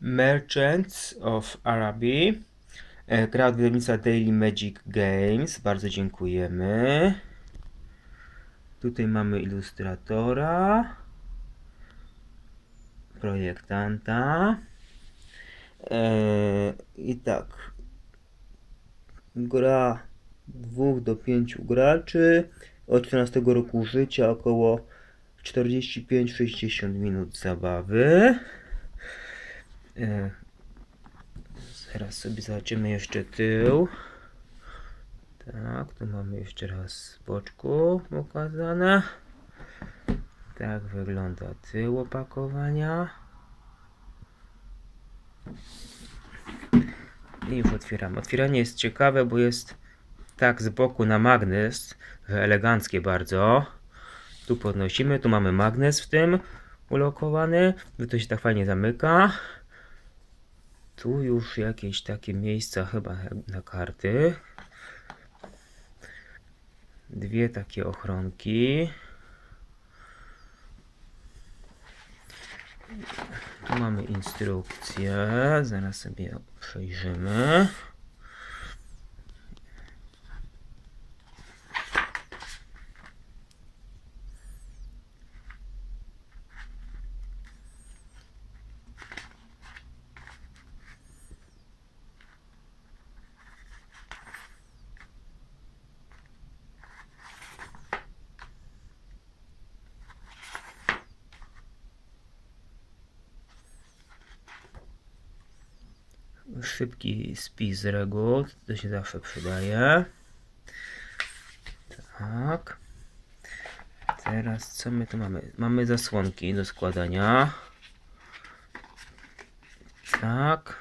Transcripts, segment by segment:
Merchants of Araby. E, Gra od wydawnictwa Daily Magic Games. Bardzo dziękujemy. Tutaj mamy ilustratora, projektanta. E, I tak. Gra dwóch do pięciu graczy. Od 14 roku życia około 45-60 minut zabawy. E, Zaraz sobie zobaczymy jeszcze tył. Tak, tu mamy jeszcze raz z boczku pokazane. Tak wygląda tył opakowania. I już otwieramy. Otwieranie jest ciekawe, bo jest tak z boku na magnes, eleganckie bardzo. Tu podnosimy, tu mamy magnes w tym ulokowany. To się tak fajnie zamyka. Tu już jakieś takie miejsca chyba na karty. Dwie takie ochronki. Tu mamy instrukcję. Zaraz sobie przejrzymy. Szybki spis reguł. To się zawsze przydaje. Tak. Teraz co my tu mamy? Mamy zasłonki do składania. Tak.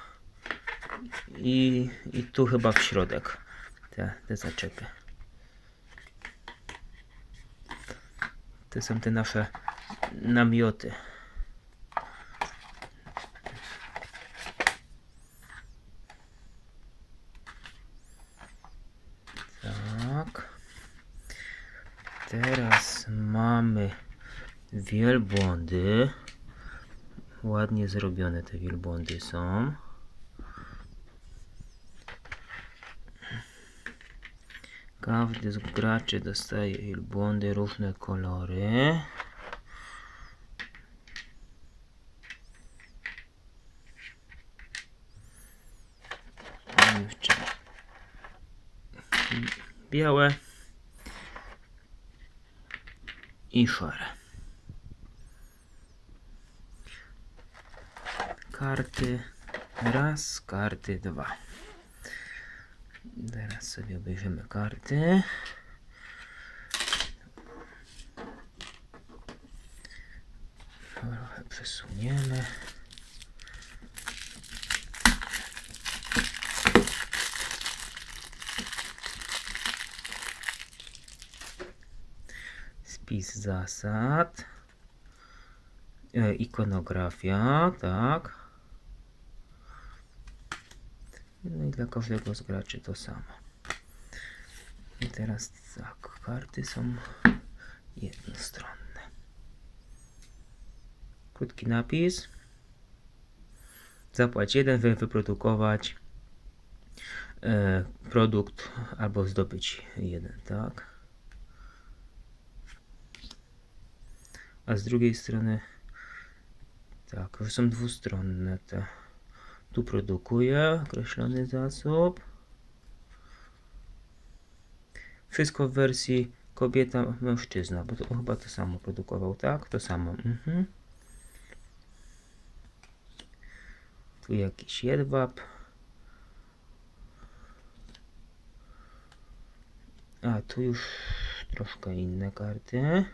I, i tu chyba w środek te, te zaczepy. To są te nasze namioty. Tak. Teraz mamy wielbłądy. Ładnie zrobione te wielbłądy są. Każdy z graczy dostaje wielbłądy różne kolory. Białe i szare. Karty raz, karty dwa. Teraz sobie obejrzymy karty. Trochę przesuniemy. Spis zasad. E, ikonografia, tak. No i dla każdego z graczy to samo. I teraz tak, karty są jednostronne. Krótki napis. Zapłać jeden, wy wyprodukować e, produkt albo zdobyć jeden, tak. A z drugiej strony tak, są dwustronne te. Tu produkuje określony zasób. Wszystko w wersji kobieta, mężczyzna, bo to chyba to samo produkował, tak? To samo. Mhm. Tu jakiś jedwab. A tu już troszkę inne karty.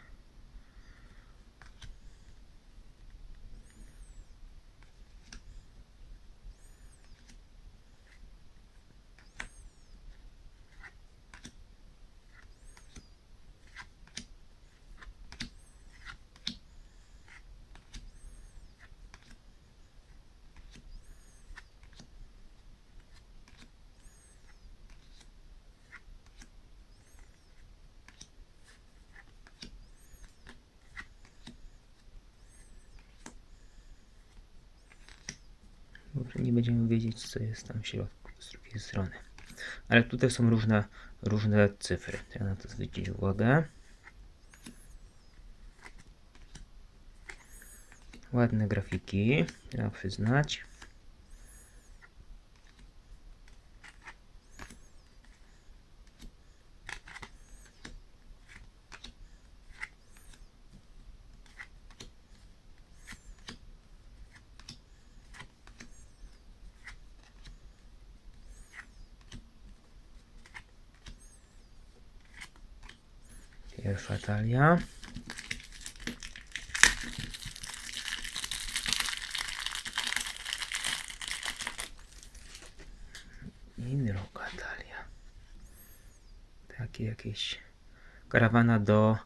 Nie będziemy wiedzieć, co jest tam w środku z drugiej strony. Ale tutaj są różne, różne cyfry. Trzeba na to zwrócić uwagę. Ładne grafiki, trzeba przyznać. Pierwsza talia. I. Takie jakieś karawana do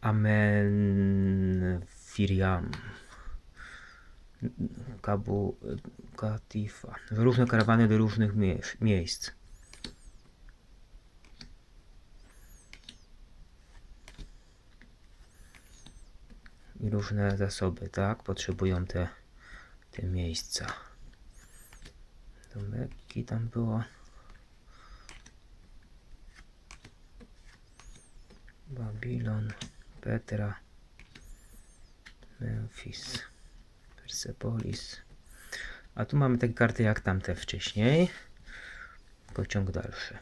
Amenfiriam. Kabu Katifa. Różne karawany do różnych mie- miejsc. I różne zasoby, tak? Potrzebują te, te miejsca. Do Mekki tam było. Babilon, Petra, Memphis, Persepolis. A tu mamy takie karty jak tamte wcześniej. Tylko ciąg dalszy.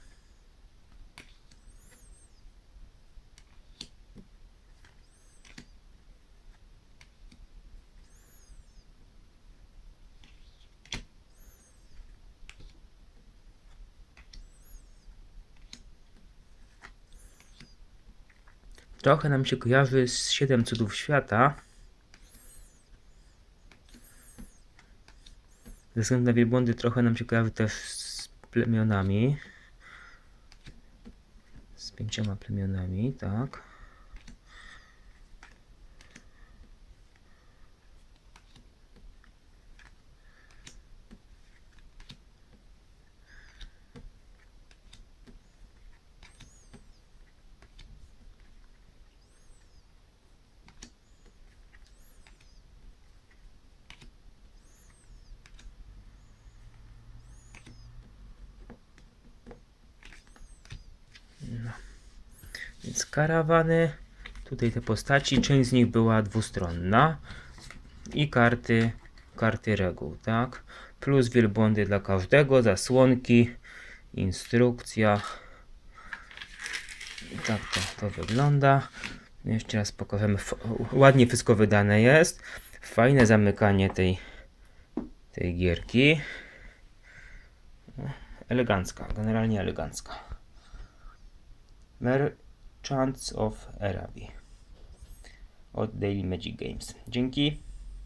Trochę nam się kojarzy z Siedem Cudów Świata. Ze względu na wielbłądy trochę nam się kojarzy też z plemionami. Z pięcioma plemionami, tak. Karawany, tutaj te postaci, część z nich była dwustronna i karty, karty reguł, tak? Plus wielbłądy dla każdego, zasłonki, instrukcja. I tak to, to wygląda. Jeszcze raz pokażemy, ładnie wszystko wydane jest. Fajne zamykanie tej, tej gierki. Elegancka, generalnie elegancka. Merchants of Araby od Daily Magic Games. Dzięki.